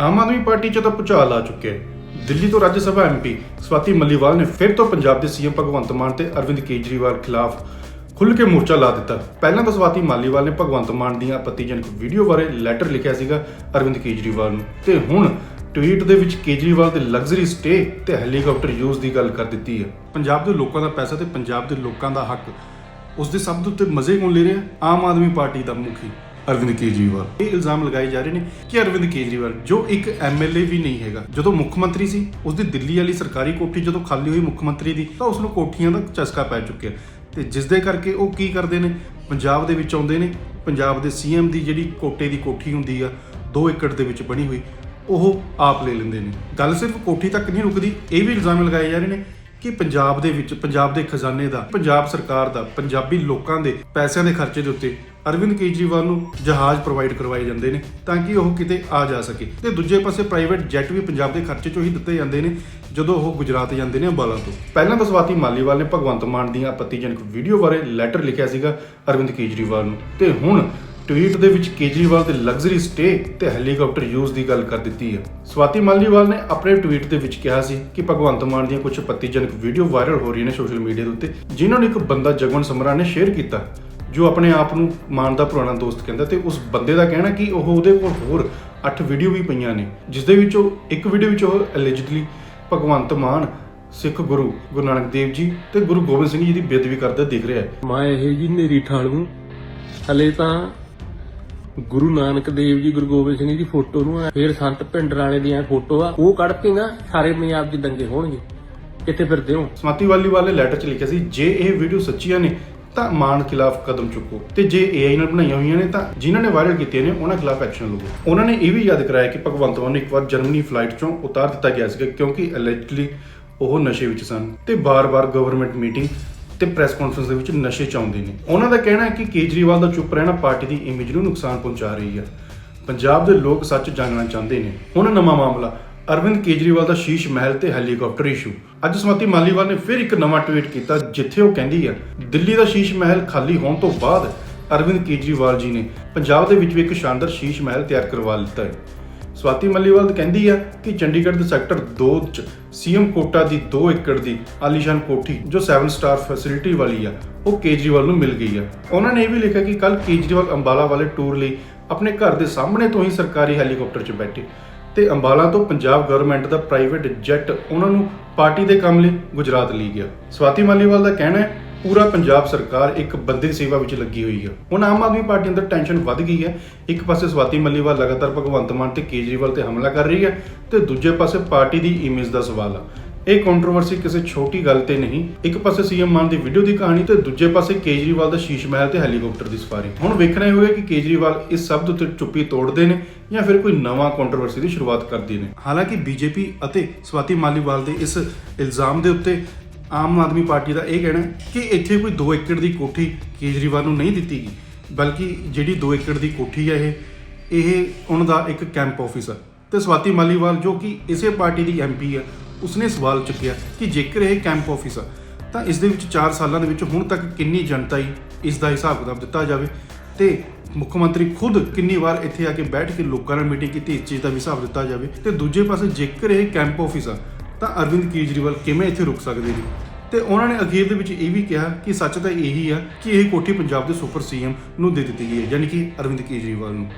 Aam Aadmi party 'ਚ ਤਾਂ ਭੁਚਾਲ ਆ ਚੁੱਕਿਆ ਹੈ। ਦਿੱਲੀ ਤੋਂ ਰਾਜ ਸਭਾ ਐਮਪੀ ਸਵਾਤੀ ਮੱਲੀਵਾਲ ਨੇ ਫਿਰ ਤੋਂ ਪੰਜਾਬ ਦੇ ਸੀਐਮ ਭਗਵੰਤ ਮਾਨ ਤੇ ਅਰਵਿੰਦ ਕੇਜਰੀਵਾਲ ਖਿਲਾਫ ਖੁੱਲ੍ਹ ਕੇ ਮੋਰਚਾ ਲਾ ਦਿੱਤਾ। ਪਹਿਲਾਂ ਤਾਂ ਸਵਾਤੀ ਮਾਲੀਵਾਲ ਨੇ ਭਗਵੰਤ ਮਾਨ ਦੀਆਂ ਆਪੱਤੀਜਨਕ ਵੀਡੀਓ ਬਾਰੇ ਲੈਟਰ ਲਿਖਿਆ ਸੀਗਾ ਅਰਵਿੰਦ ਕੇਜਰੀਵਾਲ ਨੂੰ ਤੇ ਹੁਣ ਟਵੀਟ ਦੇ ਵਿੱਚ ਕੇਜਰੀਵਾਲ ਦੇ ਲਗਜ਼ਰੀ ਸਟੇ ਤੇ ਹੈਲੀਕਾਪਟਰ ਯੂਜ਼ ਦੀ ਗੱਲ ਕਰ ਦਿੱਤੀ ਹੈ। ਪੰਜਾਬ ਦੇ ਲੋਕਾਂ ਦਾ ਪੈਸਾ ਤੇ ਪੰਜਾਬ ਦੇ ਲੋਕਾਂ ਦਾ ਹੱਕ ਉਸ ਦੇ ਸਭ ਤੋਂ ਉੱਤੇ ਮਜ਼ੇ ਕੌਣ ਲੈ ਰਿਹਾ ਆਮ ਆਦਮੀ ਪਾਰਟੀ ਦਾ ਮੁਖੀ। ਅਰਵਿੰਦ ਕੇਜਰੀਵਾਲ। ਇਹ ਇਲਜ਼ਾਮ ਲਗਾਏ ਜਾ ਰਹੇ ਨੇ ਕਿ ਅਰਵਿੰਦ ਕੇਜਰੀਵਾਲ, ਜੋ ਇੱਕ ਐਮਐਲਏ ਵੀ ਨਹੀਂ ਹੈਗਾ, ਜਦੋਂ ਮੁੱਖ ਮੰਤਰੀ ਸੀ ਉਸ ਦੀ ਦਿੱਲੀ ਵਾਲੀ ਸਰਕਾਰੀ ਕੋਠੀ ਜਦੋਂ ਖਾਲੀ ਹੋਈ ਮੁੱਖ ਮੰਤਰੀ ਦੀ, ਤਾਂ ਉਸ ਨੂੰ ਕੋਠੀਆਂ ਦਾ ਚਸਕਾ ਪੈ ਚੁੱਕਿਆ। ਤੇ ਜਿਸ ਦੇ ਕਰਕੇ ਉਹ ਕੀ ਕਰਦੇ ਨੇ? ਪੰਜਾਬ ਦੇ ਵਿੱਚ ਆਉਂਦੇ ਨੇ। ਪੰਜਾਬ ਦੇ ਸੀਐਮ ਦੀ ਜਿਹੜੀ ਕੋਟੇ ਦੀ ਕੋਠੀ ਹੁੰਦੀ ਆ 2 ਏਕੜ ਦੇ ਵਿੱਚ ਬਣੀ ਹੋਈ, ਉਹ ਆਪ ਲੈ ਲੈਂਦੇ ਨੇ। ਗੱਲ ਸਿਰਫ ਕੋਠੀ ਤੱਕ ਨਹੀਂ ਰੁਕਦੀ, ਇਹ ਵੀ ਇਲਜ਼ਾਮ ਲਗਾਏ ਜਾ ਰਹੇ ਨੇ ਕਿ ਪੰਜਾਬ ਦੇ ਵਿੱਚ, ਪੰਜਾਬ ਦੇ ਖਜ਼ਾਨੇ ਦਾ, ਪੰਜਾਬ ਸਰਕਾਰ ਦਾ, ਪੰਜਾਬੀ ਲੋਕਾਂ ਦੇ ਪੈਸਿਆਂ ਦੇ ਖਰਚੇ ਦੇ ਉੱਤੇ ਅਰਵਿੰਦ ਕੇਜਰੀਵਾਲ ਨੂੰ ਜਹਾਜ਼ ਪ੍ਰੋਵਾਈਡ ਕਰਵਾਏ ਜਾਂਦੇ ਨੇ ਤਾਂ ਕਿ ਉਹ ਕਿਤੇ ਆ ਜਾ ਸਕੇ। ਤੇ ਦੂਜੇ ਪਾਸੇ ਪ੍ਰਾਈਵੇਟ ਜੈਟ ਵੀ ਪੰਜਾਬ ਦੇ ਖਰਚੇ ਚੋਂ ਹੀ ਦਿੱਤੇ ਜਾਂਦੇ ਨੇ, ਜਦੋਂ ਉਹ ਗੁਜਰਾਤ ਜਾਂਦੇ ਨੇ ਅੰਬਾਲਾ ਤੋਂ। ਪਹਿਲਾਂ ਬਸਵਾਤੀ ਮਾਲੀਵਾਲ ਨੇ ਭਗਵੰਤ ਮਾਨ ਦੀਆਂ ਆਪੱਤੀਜਨਕ ਵੀਡੀਓ ਬਾਰੇ ਲੈਟਰ ਲਿਖਿਆ ਸੀਗਾ ਅਰਵਿੰਦ ਕੇਜਰੀਵਾਲ ਨੂੰ। ਤੇ ਹੁਣ ਟਵੀਟ ਦੇ ਵਿੱਚ ਕੇਜਰੀਵਾਲ ਦੇ ਲਗਜ਼ਰੀ ਸਟੇ ਤੇ ਹੈਲੀਕਾਪਟਰ ਯੂਜ਼ ਦੀ ਗੱਲ ਕਰ ਦਿੱਤੀ ਹੈ। ਸਵਾਤੀ ਮਾਲੀਵਾਲ ਨੇ ਆਪਣੇ ਟਵੀਟ ਦੇ ਵਿੱਚ ਕਿਹਾ ਸੀ ਕਿ ਭਗਵੰਤ ਮਾਨ ਦੀਆਂ ਕੁਝ ਪੱਤੀਜਨਕ ਵੀਡੀਓ ਵਾਇਰਲ ਹੋ ਰਹੀਆਂ ਨੇ ਸੋਸ਼ਲ ਮੀਡੀਆ ਦੇ ਉੱਤੇ, ਜਿਨ੍ਹਾਂ ਨੂੰ ਇੱਕ ਬੰਦਾ ਜਗਵੰਤ ਸਮਰਾ ਨੇ ਸ਼ੇਅਰ ਕੀਤਾ, ਜੋ ਆਪਣੇ ਆਪ ਨੂੰ ਮਾਨ ਦਾ ਪੁਰਾਣਾ ਦੋਸਤ ਕਹਿੰਦਾ ਤੇ ਉਸ ਬੰਦੇ ਦਾ ਕਹਿਣਾ ਕਿ ਉਹ ਉਹਦੇ ਕੋਲ ਹੋਰ 8 ਵੀਡੀਓ ਵੀ ਪਈਆਂ ਨੇ, ਜਿਸ ਦੇ ਵਿੱਚੋਂ ਇੱਕ ਵੀਡੀਓ ਵਿੱਚ ਉਹ ਅਲੈਜਡਲੀ ਭਗਵੰਤ ਮਾਨ, ਸਿੱਖ ਗੁਰੂ ਗੁਰੂ ਨਾਨਕ ਦੇਵ ਜੀ ਤੇ ਗੁਰੂ ਗੋਬਿੰਦ ਸਿੰਘ ਜੀ ਦੀ ਬੇਅਦਬੀ ਕਰਦਾ ਦਿਖ ਰਿਹਾ ਹੈ। ਮੈਂ ਇਹ ਜੀ ਨੇਰੀ ਠਾਲੂ, ਹਲੇ ਤਾਂ ਗੁਰੂ ਨਾਨਕ ਦੇਵ ਜੀ ਗੁਰੂ ਗੋਬਿੰਦ ਸਿੰਘ ਜੀ ਫੋਟੋ ਨੂੰ ਆ, ਸੰਤ ਭਿੰਡਰ ਵਾਲੇ ਦੀਆਂ ਫੋਟੋ ਆ ਉਹ ਕੱਢਤੀ ਨਾ ਸਾਰੇ ਪੰਜਾਬ 'ਚ ਦੰਗੇ ਹੋਣਗੇ। ਕਿੱਥੇ ਫਿਰਦੇ ਹੋ? ਸਮਾਤੀ ਵਾਲੀ ਵਾਲੇ ਲੈਟਰ 'ਚ ਲਿਖਿਆ ਸੀ ਜੇ ਇਹ ਵੀਡੀਓ ਸੱਚੀਆਂ ਨੇ ਤਾਂ ਮਾਨ ਖਿਲਾਫ ਕਦਮ ਚੁੱਕੋ। ਤੇ ਜੇ AI ਨਾਲ ਬਣਾਈਆਂ ਹੋਈਆਂ ਨੇ ਤਾਂ ਜਿਨ੍ਹਾਂ ਨੇ ਵਾਇਰਲ ਕੀਤੀਆਂ ਨੇ ਉਹਨਾਂ ਖਿਲਾਫ ਐਕਸ਼ਨ ਲਵੋ। ਉਹਨਾਂ ਨੇ ਇਹ ਵੀ ਯਾਦ ਕਰਾਇਆ ਕਿ ਭਗਵੰਤ ਮਾਨ ਇੱਕ ਵਾਰ ਜਰਮਨੀ ਫਲਾਈਟ 'ਚੋਂ ਉਤਾਰ ਦਿੱਤਾ ਗਿਆ ਸੀਗਾ ਕਿਉਂਕਿ ਅਲੈਜਡਲੀ ਉਹ ਨਸ਼ੇ ਵਿੱਚ ਸਨ। ਤੇ ਬਾਰ-ਬਾਰ ਗਵਰਨਮੈਂਟ ਮੀਟਿੰਗ ਤੇ ਪ੍ਰੈਸ ਕਾਨਫਰੰਸ ਦੇ ਵਿੱਚ ਨਸ਼ੇ ਚ ਨੇ। ਉਹਨਾਂ ਦਾ ਕਹਿਣਾ ਹੈ ਕਿ ਕੇਜਰੀਵਾਲ ਦਾ ਚੁੱਪ ਰਹਿਣਾ ਪਾਰਟੀ ਦੀ ਇਮੇਜ ਨੂੰ ਨੁਕਸਾਨ ਪਹੁੰਚਾ ਰਹੀ ਹੈ। ਪੰਜਾਬ ਦੇ ਲੋਕ ਸੱਚ ਜਾਣਨਾ ਚਾਹੁੰਦੇ ਨੇ। ਹੁਣ ਨਵਾਂ ਮਾਮਲਾ, ਅਰਵਿੰਦ ਕੇਜਰੀਵਾਲ ਦਾ ਸ਼ੀਸ਼ ਮਹਿਲ ਤੇ ਹੈਲੀਕਾਪਟਰ ਇਸ਼ੂ ਅੱਜ ਸਮਤੀ ਮਾਲੀਵਾਲ ਨੇ ਫਿਰ ਇੱਕ ਨਵਾਂ ਟਵੀਟ ਕੀਤਾ, ਜਿੱਥੇ ਉਹ ਕਹਿੰਦੀ ਹੈ, ਦਿੱਲੀ ਦਾ ਸ਼ੀਸ਼ ਮਹਿਲ ਖਾਲੀ ਹੋਣ ਤੋਂ ਬਾਅਦ ਅਰਵਿੰਦ ਕੇਜਰੀਵਾਲ ਜੀ ਨੇ ਪੰਜਾਬ ਦੇ ਵਿੱਚ ਵੀ ਇੱਕ ਸ਼ਾਨਦਾਰ ਸ਼ੀਸ਼ ਮਹਿਲ ਤਿਆਰ ਕਰਵਾ ਲਿੱਤਾ ਹੈ। ਸਵਾਤੀ ਮੱਲੀਵਾਲ ਕਹਿੰਦੀ ਹੈ ਕਿ ਚੰਡੀਗੜ੍ਹ ਦੇ ਸੈਕਟਰ 2 ਚ ਸੀਐਮ ਕੋਟਾ ਦੀ 2 ਏਕੜ ਦੀ ਆਲੀਸ਼ਾਨ ਕੋਠੀ, ਜੋ 7 ਸਟਾਰ ਫੈਸਿਲਿਟੀ ਵਾਲੀ ਆ, ਉਹ ਕੇਜਰੀਵਾਲ ਨੂੰ ਮਿਲ ਗਈ ਆ। ਉਹਨਾਂ ਨੇ ਇਹ ਵੀ ਲਿਖਿਆ ਕਿ ਕੱਲ ਕੇਜਰੀਵਾਲ ਅੰਬਾਲਾ ਵਾਲੇ ਟੂਰ ਲਈ ਆਪਣੇ ਘਰ ਦੇ ਸਾਹਮਣੇ ਤੋਂ ਹੀ ਸਰਕਾਰੀ ਹੈਲੀਕਾਪਟਰ 'ਚ ਬੈਠੇ ਤੇ ਅੰਬਾਲਾ ਤੋਂ ਪੰਜਾਬ ਗਵਰਨਮੈਂਟ ਦਾ ਪ੍ਰਾਈਵੇਟ ਜੈਟ ਉਹਨਾਂ ਨੂੰ ਪਾਰਟੀ ਦੇ ਕੰਮ ਲਈ ਗੁਜਰਾਤ ਲਈ ਗਿਆ। ਸਵਾਤੀ ਮਾਲੀਵਾਲ ਦਾ ਕਹਿਣਾ ਹੈ ਪੂਰਾ ਪੰਜਾਬ ਸਰਕਾਰ ਇੱਕ ਬੰਦੇ ਦੀ ਸੇਵਾ ਵਿੱਚ ਲੱਗੀ ਹੋਈ ਹੈ ਹੁਣ ਆਮ ਆਦਮੀ ਪਾਰਟੀ ਅੰਦਰ ਟੈਨਸ਼ਨ ਵੱਧ ਗਈ ਹੈ ਇੱਕ ਪਾਸੇ ਸਵਾਤੀ ਮੱਲੀਵਾਲ ਲਗਾਤਾਰ ਭਗਵੰਤ ਮਾਨ ਤੇ ਕੇਜਰੀਵਾਲ ਤੇ ਹਮਲਾ ਕਰ ਰਹੀ ਹੈ ਤੇ ਦੂਜੇ ਪਾਸੇ ਪਾਰਟੀ ਦੀ ਇਮੇਜ ਦਾ ਸਵਾਲ ਆ। ਇਹ ਕੰਟਰੋਵਰਸੀ ਕਿਸੇ ਛੋਟੀ ਗੱਲ ਤੇ ਨਹੀਂ, ਇੱਕ ਪਾਸੇ ਸੀਐਮ ਮਾਨ ਦੀ ਵੀਡੀਓ ਦੀ ਕਹਾਣੀ ਤੇ ਦੂਜੇ ਪਾਸੇ ਕੇਜਰੀਵਾਲ ਦਾ ਸ਼ੀਸ਼ ਮਹਿਲ ਤੇ ਹੈਲੀਕਾਪਟਰ ਦੀ ਸਫਾਰੀ ਹੁਣ ਵੇਖਣਾ ਇਹ ਹੋਵੇਗਾ ਕਿ ਕੇਜਰੀਵਾਲ ਇਸ ਸਭ ਦੇ ਉੱਤੇ ਚੁੱਪੀ ਤੋੜਦੇ ਨੇ ਜਾਂ ਫਿਰ ਕੋਈ ਨਵਾਂ ਕੰਟਰੋਵਰਸੀ ਦੀ ਸ਼ੁਰੂਆਤ ਕਰਦੇ ਨੇ। ਹਾਲਾਂਕਿ ਬੀਜੇਪੀ ਅਤੇ ਸਵਾਤੀ ਮਾਲੀਵਾਲ ਦੇ ਇਸ ਇਲਜ਼ਾਮ ਦੇ ਉੱਤੇ ਆਮ ਆਦਮੀ ਪਾਰਟੀ ਦਾ ਇਹ ਕਹਿਣਾ ਕਿ ਇੱਥੇ ਕੋਈ 2 ਏਕੜ ਦੀ ਕੋਠੀ ਕੇਜਰੀਵਾਲ ਨੂੰ ਨਹੀਂ ਦਿੱਤੀ ਗਈ, ਬਲਕਿ ਜਿਹੜੀ 2 ਏਕੜ ਦੀ ਕੋਠੀ ਹੈ ਇਹ ਇਹ ਉਹਨਾਂ ਦਾ ਇੱਕ ਕੈਂਪ ਆਫਿਸ ਹੈ ਤੇ ਸਵਾਤੀ ਮਾਲੀਵਾਲ ਜੋ ਕਿ ਇਸੇ ਪਾਰਟੀ ਦੀ ਐਮਪੀ ਹੈ ਉਸਨੇ ਸਵਾਲ ਚੁੱਕਿਆ ਕਿ ਜੇਕਰ ਇਹ ਕੈਂਪ ਆਫਿਸ ਆ, ਤਾਂ ਇਸ ਦੇ ਵਿੱਚ 4 ਸਾਲਾਂ ਦੇ ਵਿੱਚ ਹੁਣ ਤੱਕ ਕਿੰਨੀ ਜਨਤਾ ਹੀ ਇਸ ਦਾ ਹਿਸਾਬ ਕਿਤਾਬ ਦਿੱਤਾ ਜਾਵੇ? ਤੇ ਮੁੱਖ ਮੰਤਰੀ ਖੁਦ ਕਿੰਨੀ ਵਾਰ ਇੱਥੇ ਆ ਕੇ ਬੈਠ ਕੇ ਲੋਕਾਂ ਨਾਲ ਮੀਟਿੰਗ ਕੀਤੀ, ਇਸ ਚੀਜ਼ ਦਾ ਵੀ ਹਿਸਾਬ ਦਿੱਤਾ ਜਾਵੇ? ਤੇ ਦੂਜੇ ਪਾਸੇ ਜੇਕਰ ਇਹ ਕੈਂਪ ਆਫਿਸ ਆ ਤਾਂ ਅਰਵਿੰਦ ਕੇਜਰੀਵਾਲ ਕਿਵੇਂ ਇੱਥੇ ਰੁਕ ਸਕਦੇ ਨੇ? ਤੇ ਉਹਨਾਂ ਨੇ ਅਖੀਰ ਦੇ ਵਿੱਚ ਇਹ ਵੀ ਕਿਹਾ ਕਿ ਸੱਚ ਤਾਂ ਇਹੀ ਆ ਕਿ ਇਹ ਕੋਠੀ ਪੰਜਾਬ ਦੇ ਸੁਪਰ ਸੀਐਮ ਨੂੰ ਦੇ ਦਿੱਤੀ ਗਈ ਹੈ, ਯਾਨੀ ਕਿ ਅਰਵਿੰਦ ਕੇਜਰੀਵਾਲ ਨੂੰ।